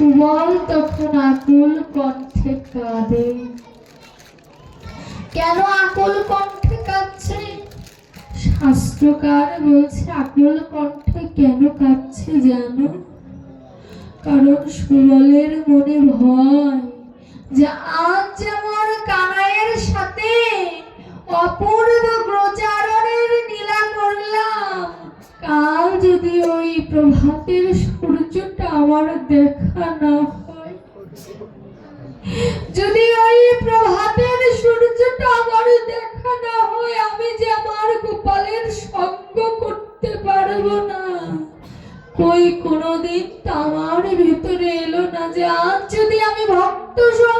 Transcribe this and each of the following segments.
সুবল তখন আকুল কণ্ঠে কাঁদে। কেন আকুল কণ্ঠে কাঁদছে? শাস্ত্রকার বলছে, আকুল কণ্ঠে কেন কাঁদছে জানো? কারণ সুবলের মনে ভয় যে আজ যেমন কানাইয়ের সাথে অপূর্ব প্রচারণের নীলা করলাম কাল যদি ওই প্রভাতের সূর্যটা আমার দেখা না হয়, যদি ওই প্রভাতের সূর্যটা আমার দেখা না হয়, আমি যে আমার গোপালের সঙ্গ করতে পারব না। কই কোনোদিন আমার ভিতরে এলো না যে আজ যদি আমি ভক্ত সঙ্গ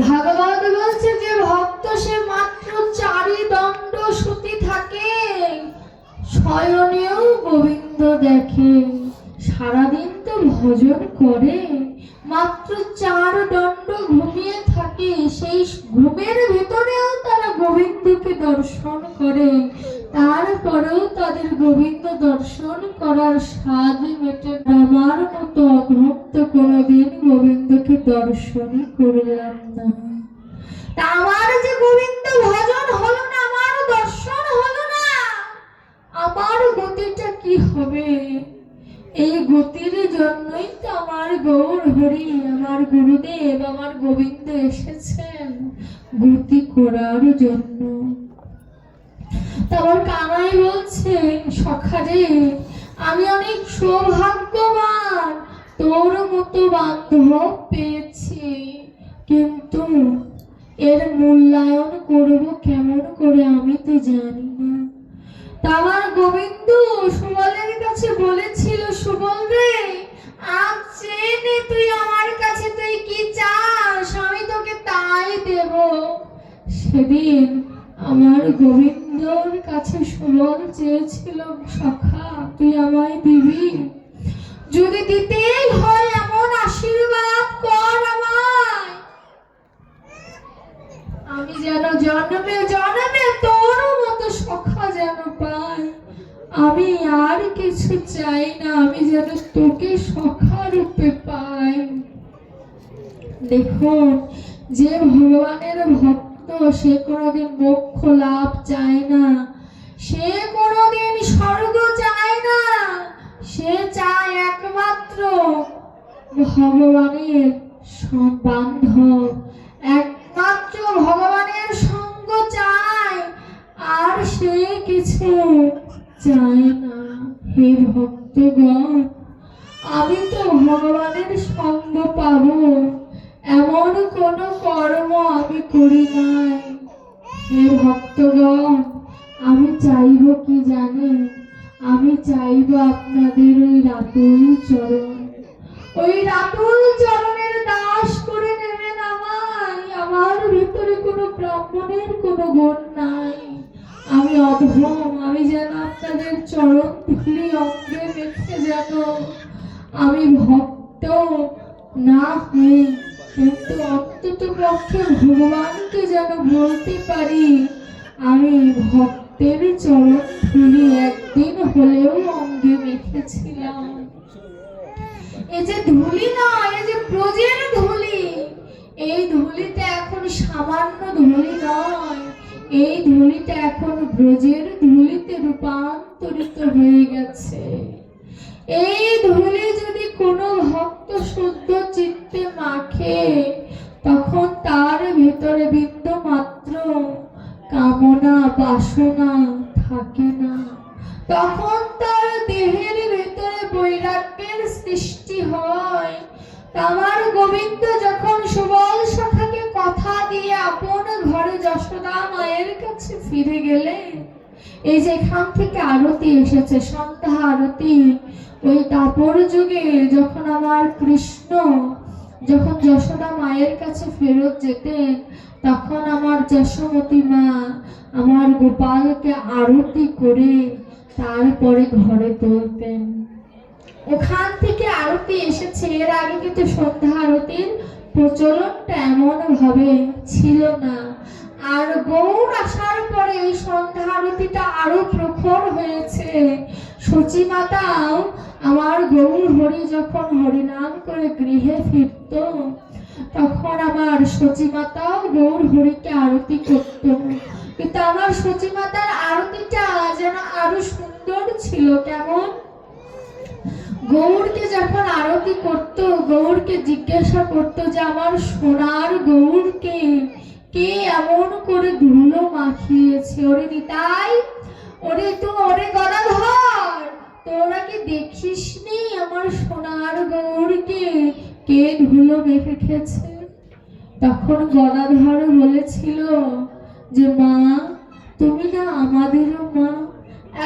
ভাগবত বলছে যে ভক্ত সে মাত্র চারি দণ্ড সুতি থাকে। শয়নেও গোবিন্দ দেখে। সারাদিন তো ভজন করে। মাত্র চার দণ্ড ঘুমিয়ে থাকে। সেই ঘুমের ভেতরেও তারা গোবিন্দকে দর্শন করে। তারপরেও তাদের গোবিন্দ দর্শন করার স্বাদ মেটে। আমার মতো অভক্ত কোনোদিন গোবিন্দকে দর্শন করলাম না আমার যে গোবিন্দ ভজন হলো না, আমার দর্শন হলো না, আমার গতিটা কি হবে এই গতির জন্যই তো আমার গৌর হরি, আমার গুরুদেব, আমার গোবিন্দ এসেছেন গতি করার জন্য তারপর কানাই বলছে সখারে, আমি অনেক সৌভাগ্যবান, তোর মতো বান্ধব পেয়েছি। কিন্তু এর মূল্যায়ন করব কেমন করে আমি তো জানি না। তা আমার গোবিন্দ সুবলের কাছে বলেছিল, সুবল রে, আজ চেয়ে নে তুই আমার কাছে তুই কি চাস? আমি তোকে তাই দেব। সেদিন আমার গোবিন্দর কাছে সুবল চেয়েছিল সখা তুই আমায় দিবি। যদি দিতেই হয় এমন আশীর্বাদ কর আমায়। আমি যেন জন্মে জন্মে তোর মতো সখা যেন পাই। আমি আর কিছু চাই না, আমি যেন তোকে সখা রূপে পাই। দেখুন, যে ভগবানের ভক্ত সে কোনোদিন মোক্ষ লাভ চায় না। সে কোনোদিন স্বর্গ চায় না। সে চায় একমাত্র ভগবানের বান্ধব একমাত্র ভগবানের সঙ্গ চায়, আর সে কিছু চায় না। হে ভক্তগণ, আমি তো ভগবানের সঙ্গ পাবো। এমন কোন কর্ম আমি করি নাই। হে ভক্তগণ, আমি চাইব কি জানেন? আমি চাইব আপনাদের ওই রাতুল চরণ। ওই রাতুল চরণের দাস করে নেবেন আমায়। আমার ভিতরে কোনো ব্রাহ্মণের কোনো গুণ নাই। আমি অধম, আমি যেন আপনাদের চরণ ধুলি অঙ্গে মেখে যেন। আমি ভক্ত, না হয়ে কিন্তু অন্তত পক্ষে ভগবানকে যেন বলতে পারি, আমি ভক্তের চরণ ধুলি একদিন হলেও অঙ্গে মেখেছিলাম। এই যে ধুলি নয় এই যে ব্রজের ধুলি, এই ধুলিতে এখন সামান্য ধুলি নয়, এই ধুলিটা এখন ব্রজের ধুলিতে রূপান্তরিত হয়ে গেছে। এই ধুলি যদি কোনো ভক্ত শুদ্ধ চিত্তে মাখে, তখন তার ভিতরে বিন্দু মাত্র কামনা, বাসনা থাকে না। তখন তার দেহের ভেতরে বৈরাগ্যের সৃষ্টি হয়। আমার গোবিন্দ যখন সুবল সখাকে কথা দিয়ে আপন ঘরে যশোদা মায়ের কাছে ফিরে গেলেন, এই যে এখান থেকে আরতি এসেছে যশোমতী মা আমার গোপালকে আরতি করে তারপরে ঘরে তুলতেন। ওখান থেকে আরতি এসেছে। এর আগে কিন্তু সন্ধ্যা আরতির প্রচলনটা এমন ভাবে ছিল না। আর গৌর আসার পরে এই সন্ধ্যা আরতিটা আরও প্রখর হয়েছে। সচি মাতাও আমার গৌর হরি যখন হরিনাম করে গৃহে ফিরত তখন আমার সচি মাতাও গৌর হরিকে আরতি করত কিন্তু আমার সচি মাতার আরতিটা যেন আরও সুন্দর ছিল কেমন? গৌরকে যখন আরতি করত, গৌরকে জিজ্ঞাসা করত যে, আমার সোনার গৌরকে কে এমন করে ধুলো মাখিয়েছে? ওরে নিতাই, ওরে তো, ওরে গদাধর, তোরা কি দেখিস নি আমার সোনার গৌরকে? কে ধুলো মেখে খেয়েছে। তখন গদাধর বলেছিল যে, মা, তুমি না আমাদেরও মা।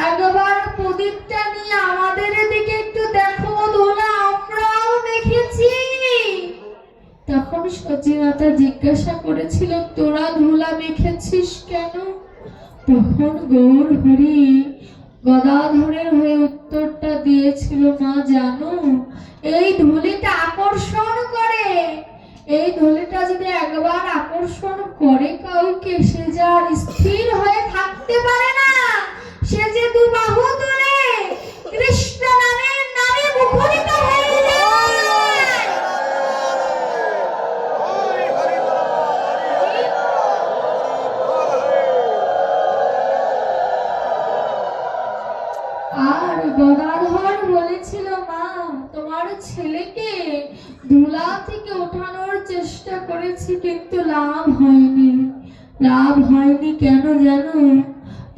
একবার প্রদীপটা নিয়ে আমাদের দিকে একটু দেখো দোলা, আমরাও দেখেছি। তখন সচিমাতা জিজ্ঞাসা করেছিল, তোরা ধুলা মেখেছিস কেন? তখন গৌর হরি গদাধরের হয়ে উত্তরটা দিয়েছিল, মা, জানো এই ধুলিটা আকর্ষণ করে। এই ধুলিটা যদি একবার আকর্ষণ করে কাউকে, সে যার স্থির হয়ে থাকতে পারে না। সে যে দু বাহু তুলে কৃষ্ণ নামের নামে মুখরিত হয়ে ছেলেকে ধুলা থেকে ওঠানোর চেষ্টা করেছি, কিন্তু লাভ হয়নি। লাভ হয়নি কেন জানো?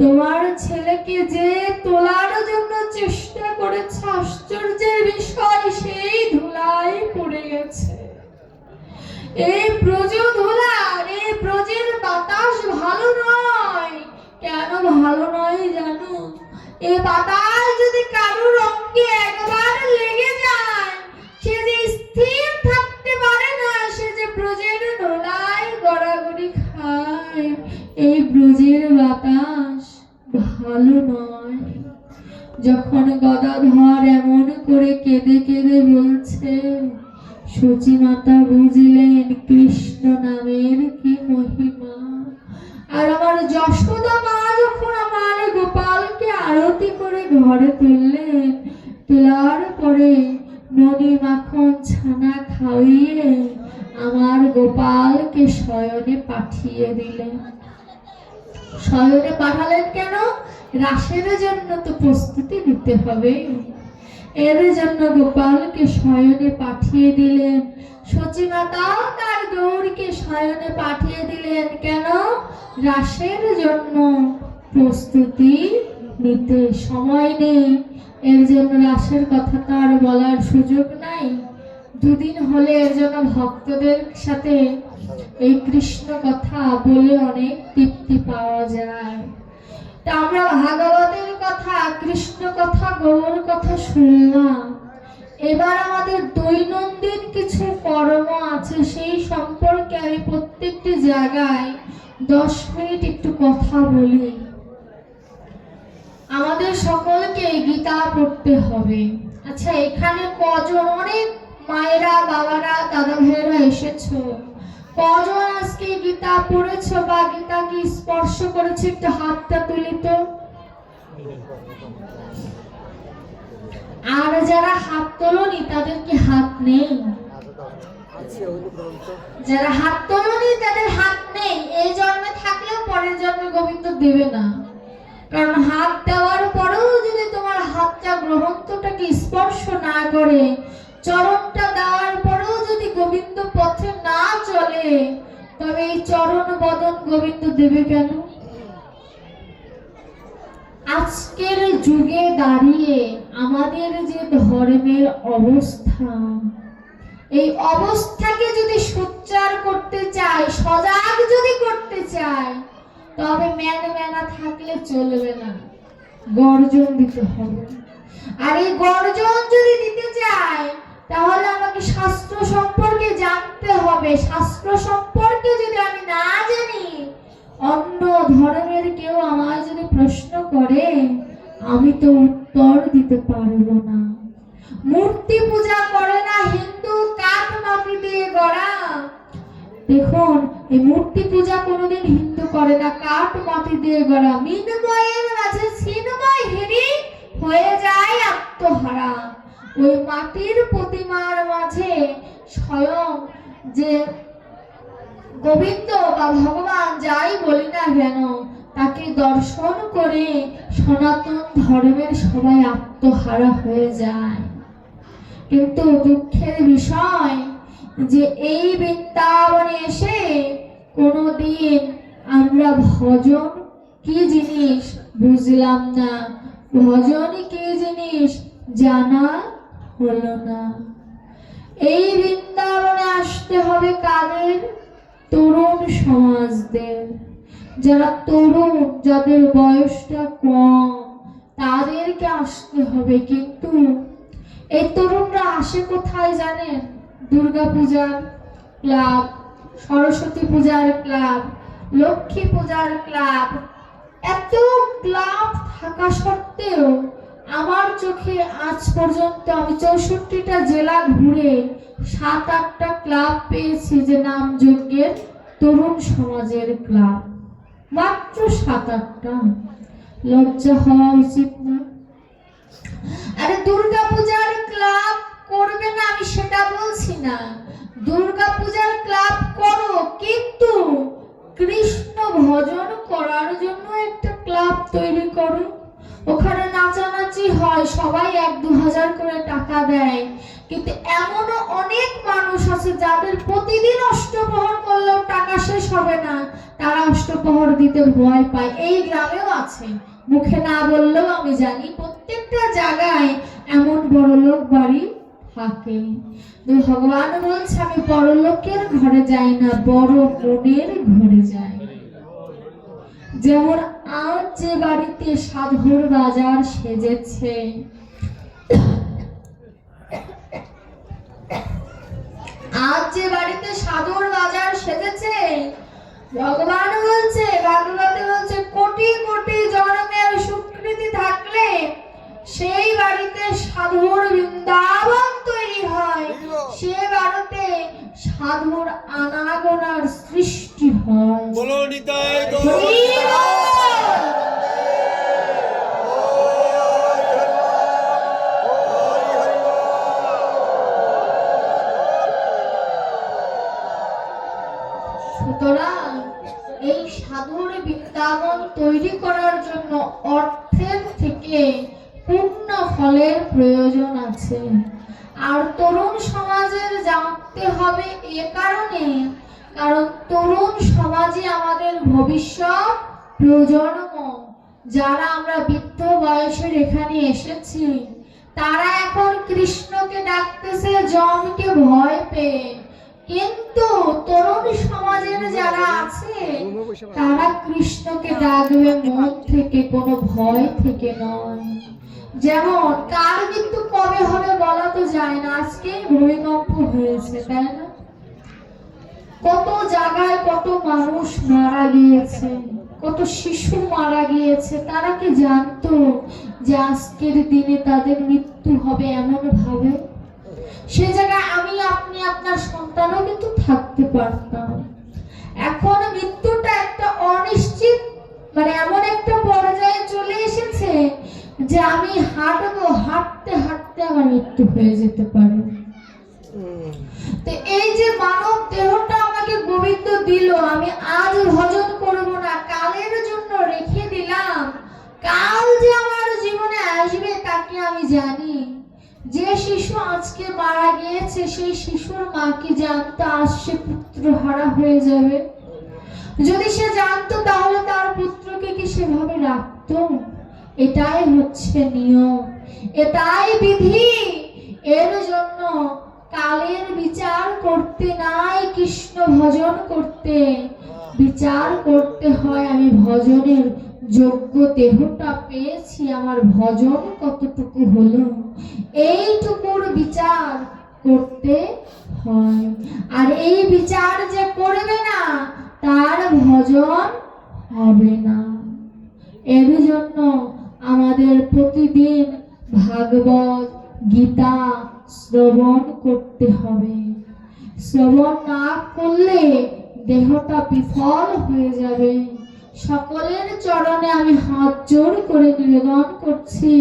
তোমার ছেলেকে যে তোলার জন্য চেষ্টা করেছে, আশ্চর্যের বিষয়, সেই ধুলায় পড়ে গেছে। এই ব্রজ ধুলার এই ব্রজের বাতাস ভালো নয়। কেন ভালো নয় জানো? এই বাতাস যদি কারোর অঙ্গে একবার লেগে যায় সে যে স্থির থাকতে পারে না, সে যে ব্রজের দোলায় গড়াগড়ি খায়, এই ব্রজের বাতাস ভালো নয়। যখন গদাধর এমন করে কেঁদে কেঁদে বলছে সচি মাতা বুঝলেন কৃষ্ণ নামের কি মহিমা? আর আমার যশোদা মা যখন আমার গোপালকে আরতি করে ঘরে তুললেন, তোলার পরে ননি মাখন ছানা খাইয়ে আমার গোপালকে শয়নে পাঠিয়ে দিলেন। শয়নে পাঠালেন কেন? রাসের জন্য তো প্রস্তুতি নিতে হবে। এর জন্য গোপালকে শয়নে পাঠিয়ে দিলেন। সচিমাতাও তার গৌরকে শয়নে পাঠিয়ে দিলেন। কেন? রাসের জন্য প্রস্তুতি নিতে সময় নেই। এর জন্য রাসের কথা তার বলার সুযোগ নাই। দুদিন হলে এর জন্য ভক্তদের সাথে এই কৃষ্ণ কথা বলে অনেক তৃপ্তি পাওয়া যায়। তা আমরা ভাগবতের কথা, কৃষ্ণ কথা, গৌর কথা শুনলাম। এবার আমাদের দৈনন্দিন কিছু কর্ম আছে, সেই সম্পর্কে আমি প্রত্যেকটি জায়গায় দশ মিনিট একটু কথা বলি। আমাদের সকলকে গীতা পড়তে হবে। আচ্ছা এখানে কজন? অনেক মায়েরা, বাবারা, দাদা ভাইয়েরা এসেছ। কজন আজকে গীতা পড়েছো বা গীতা কি স্পর্শ করেছে? একটু হাতটা তুলি তো। আর যারা হাত তোলনি, তাদের কি হাত নেই? যারা হাত তোলনি, তাদের হাত নেই। এই জন্মে থাকলেও পরের জন্মে গোবিন্দ দেবে না। কারণ হাত দেওয়ার পরেও যদি তোমার হাতটা গ্রহণটাকে স্পর্শ না করে, চরণটা দেওয়ার পরেও যদি গোবিন্দ পথে না চলে, তবে এই চরণ বদন গোবিন্দ দেবে কেন? আজকের যুগে দাঁড়িয়ে আমাদের যে ধর্মের অবস্থা, এই অবস্থাকে যদি সোচ্চার করতে চাই সজাগ যদি করতে চাই তবে ম্যান ম্যানা থাকলে চলবে না। গর্জন দিতে হবে। আর এই গর্জন যদি দিতে চাই তাহলে আমাকে শাস্ত্র সম্পর্কে জানতে হবে। শাস্ত্র সম্পর্কে যদি আমি না জানি, অন্য ধর্মের কেউ আমায় যদি প্রশ্ন করে, আমি তো উত্তর দিতে পারব না। মূর্তি পূজা করে না, হিন্দু কাঠ মাটি দিয়ে গড়া। দেখুন এই মূর্তি পূজা কোনোদিন হিন্দু করে না। কাঠ মাটি দিয়ে গড়া। মিনময়ের মাঝে ছিন্ময় হেরি হয়ে যায় আত্মহারা। ওই মাটির প্রতিমার মাঝে স্বয়ং যে গোবিন্দ বা ভগবান যাই বলি না কেন, তাকে দর্শন করে সনাতন ধর্মের সবাই আত্মহারা হয়ে যায়। কিন্তু দুঃখের বিষয় যে এই বৃন্দাবনে এসে কোনোদিন আমরা ভজন কি জিনিস বুঝলাম না। ভজন কি জিনিস জানা হলো না। এই বৃন্দাবনে আসতে হবে কাদের? তরুণ সমাজদের। যারা তরুণ, যাদের বয়সটা কম, তাদেরকে আসতে হবে। কিন্তু এই তরুণরা আসে কোথায় জানেন? দুর্গা পূজার ক্লাব, সরস্বতী পূজার ক্লাব, লক্ষ্মী পূজার ক্লাব, এত ক্লাব থাকা সত্ত্বেও আমার চোখে আজ পর্যন্ত আমি চৌষট্টিটা জেলা ঘুরে সাত, আটটা ক্লাব পেয়েছি যে নাম যজ্ঞের তরুণ সমাজের ক্লাব। মাত্র সাত, আটটা। লজ্জা হওয়া উচিত না। আরে দুর্গা পূজার ক্লাব করবে না, আমি সেটা বলছি না। দুর্গা পূজার ক্লাব করো, কিন্তু কৃষ্ণ ভজন করার জন্য একটা ক্লাব তৈরি করো। ওখানে নাচানাচি হয়, সবাই এক দু হাজার করে টাকা দেয়। কিন্তু এমনও অনেক মানুষ আছে যাদের প্রতিদিন অষ্টপ্রহর করলেও টাকা শেষ হবে না। তারা অষ্টপ্রহর দিতে ভয় পায়। এই গ্রামেও আছে। মুখে না বললেও আমি জানি, প্রত্যেকটা জায়গায় এমন বড় লোক বাড়ি থাকে ভগবান বলছে, আমি পরলোকের ঘরে যাই না, বড় মনের ঘরে যাই। যেমন আজ যে বাড়িতে সাধুর বাজার সেজেছে। আজ যে বাড়িতে সাধুর বাজার সেজেছে, ভগবান বলছে ভাগবতে বলছে, কোটি কোটি জন্মের স্বীকৃতি থাকলে সেই বাড়িতে সাধুর বৃন্দাবন তৈরি হয় সে বাড়িতে সাধুর আনাগোনার সৃষ্টি হয় বলো নিতাই! সুতরাং এই সাধুর বৃন্দাবন তৈরি করার জন্য অর্থের থেকে পূর্ণ ফলের প্রয়োজন আছে আর তরুণ সমাজের জানতে হবে এ কারণে, কারণ তরুণ সমাজই আমাদের ভবিষ্যৎ প্রজন্ম। যারা আমরা বৃদ্ধ বয়সের এখানে এসেছি, তারা এখন কৃষ্ণকে ডাকতেছে জমকে ভয় পেয়ে। কিন্তু তরুণ সমাজের যারা আছে, তারা কৃষ্ণকে ডাকবে মন থেকে, কোনো ভয় থেকে নয়। যেমন, কার কিন্তু কবে হবে বলা তো যায় না, আজকে ভূমিকম্প হয়েছে, তাই না? কত জায়গায় কত মানুষ মারা গিয়েছে, কত শিশু মারা গিয়েছে, তারা কি জানতো যে আজকের দিনে তাদের মৃত্যু হবে এমন ভাবে সে জায়গায় আমি, আপনি, আপনার সন্তানও কিন্তু থাকতে পারতাম। এখন মৃত্যুটা একটা অনিশ্চিত মানে এমন একটা এসেছে যে আমি হাঁটবো, হাঁটতে হাঁটতে আমার মৃত্যু হয়ে যেতে পারে। তো এই যে মানব দেহটা আমাকে গোবিন্দ দিল, আমি আজ ভজন করব না, কালের জন্য রেখে দিলাম। কাল যে আমার জীবনে আসবে তাকে আমি জানি? যে শিশু আজকে মারা গিয়েছে, সেই শিশুর মা কি জানতো আজ সে পুত্র হারা হয়ে যাবে? যদি সে জানতো, তাহলে তার পুত্রকে কি সেভাবে রাখতো? এটাই হচ্ছে নিয়ম। এটাই বিধি। এর জন্য কালের বিচার করতে নাই, কৃষ্ণ ভজন করতে। বিচার করতে হয় আমি ভজনের যোগ্য দেহটা পেয়েছি, আমার ভজন কতটুকু হলো? এইটুকুর বিচার করতে হয়। আর এই বিচার যে করবে না, তার ভজন হবে না। এর জন্য আমাদের প্রতিদিন ভাগবত, গীতা শ্রবণ করতে হবে। শ্রবণ না করলে দেহটা বিফল হয়ে যাবে। সকলের চরণে আমি হাত জোর করে নিবেদন করছি,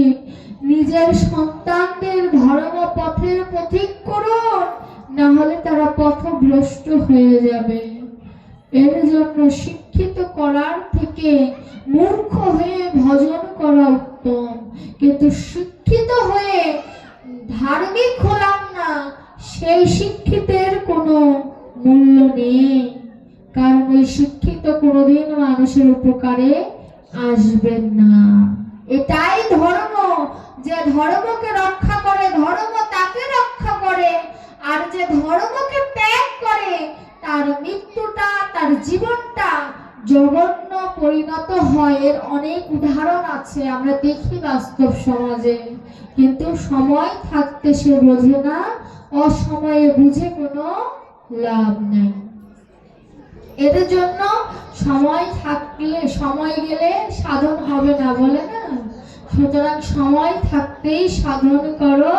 নিজের সন্তানদের ধর্ম পথের পথিক করুন, না হলে তারা পথভ্রষ্ট হয়ে যাবে। এর জন্য শিক্ষিত করার থেকে মূর্খ হয়ে ভজন করা উত্তম। কিন্তু শিক্ষিত হয়ে ধার্মিক হলাম না, সেই শিক্ষিতের কোনো মূল্য নেই। কারণ ওই শিক্ষিত কোনোদিন মানুষের উপকারে আসবেন না। এটাই ধর্ম। যে ধর্মকে রক্ষা করে, ধর্ম তাকে রক্ষা করে, আর যে ধর্মকে ত্যাগ করে তার মৃত্যুটা, তার জীবনটা জঘন্য পরিণত হয় এর অনেক উদাহরণ আছে, আমরা দেখি বাস্তব সমাজে। কিন্তু সময় থাকতে সে বোঝে না, অসময়ে বুঝে কোনো লাভ নেই। এর জন্য সময় থাকলে, সময় গেলে সাধন হবে না, বলে না? সুতরাং সময় থাকতেই সাধন করো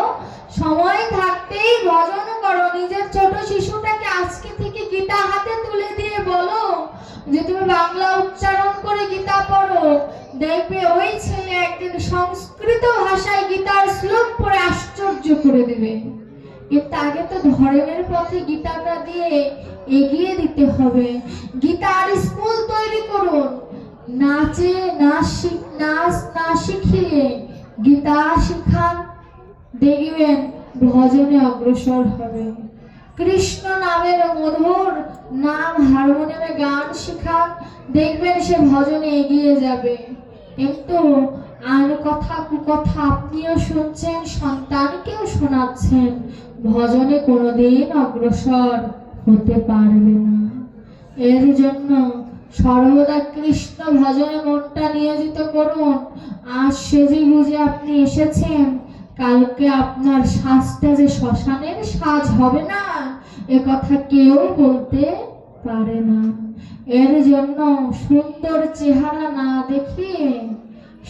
সময় থাকতেই ভজন করো। নিজের ছোট শিশুটাকে আজকে থেকে গীতা হাতে তুলে দিয়ে বলো যে তুমি বাংলা উচ্চারণ করে গীতা পড়ো। দেখবে ওই ছেলে একদিন সংস্কৃত ভাষায় গীতার শ্লোক পড়ে আশ্চর্য করে দেবে। কিন্তু আগে তো ধর্মের পথে গীতাটা দিয়ে এগিয়ে দিতে হবে। গীতার স্কুল তৈরি করুন। নাচে নাচ শিখ- নাচ না শিখিয়ে গীতা শিখান। দেখবেন ভজনে অগ্রসর হবে। কৃষ্ণ নামের মধুর নাম হারমোনিয়ামে গান শেখান দেখবেন সে ভজনে এগিয়ে যাবে। কিন্তু আর কথা কুকথা আপনিও শুনছেন, সন্তানকেও শোনাচ্ছেন, ভজনে কোনোদিন অগ্রসর হতে পারবে না। এর জন্য সর্বদা কৃষ্ণ ভজনে মনটা নিয়োজিত করুন। আজ সেজে গুজে আপনি এসেছেন কালকে আপনার শ্বাসটা যে শ্মশানের সাজ হবে না, এ কথা কেউ বলতে পারে না। এর জন্য সুন্দর চেহারা না দেখে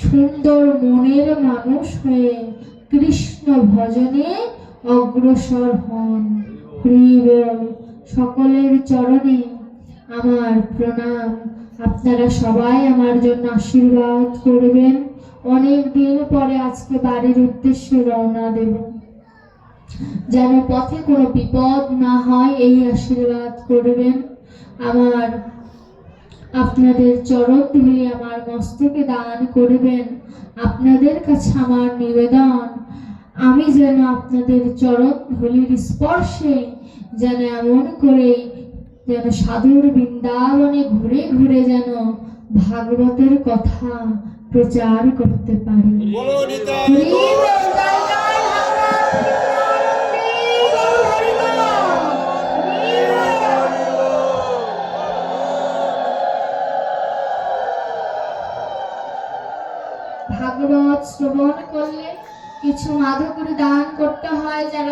সুন্দর মনের মানুষ হয়ে কৃষ্ণ ভজনে অগ্রসর হন। সকলের চরণে আমার প্রণাম। আপনারা সবাই আমার জন্য আশীর্বাদ করবেন। অনেক দিন পরে আজকে বাড়ির উদ্দেশ্যে রওনা দেব। যেন পথে কোনো বিপদ না হয়, এই আশীর্বাদ করবেন। আমার আপনাদের চরণ ধুলি আমার মস্তকে দান করবেন। আপনাদের কাছে আমার নিবেদন। আমি যেন আপনাদের চরণ ধুলির স্পর্শে যেন এমন করে, যেন সাধুর বৃন্দাবনে ঘুরে ঘুরে যেন ভাগবতের কথা প্রচার করতে পারি। ভাগবত শ্রবণ করলে কিছু মাধুকর দান করতে হয় যারা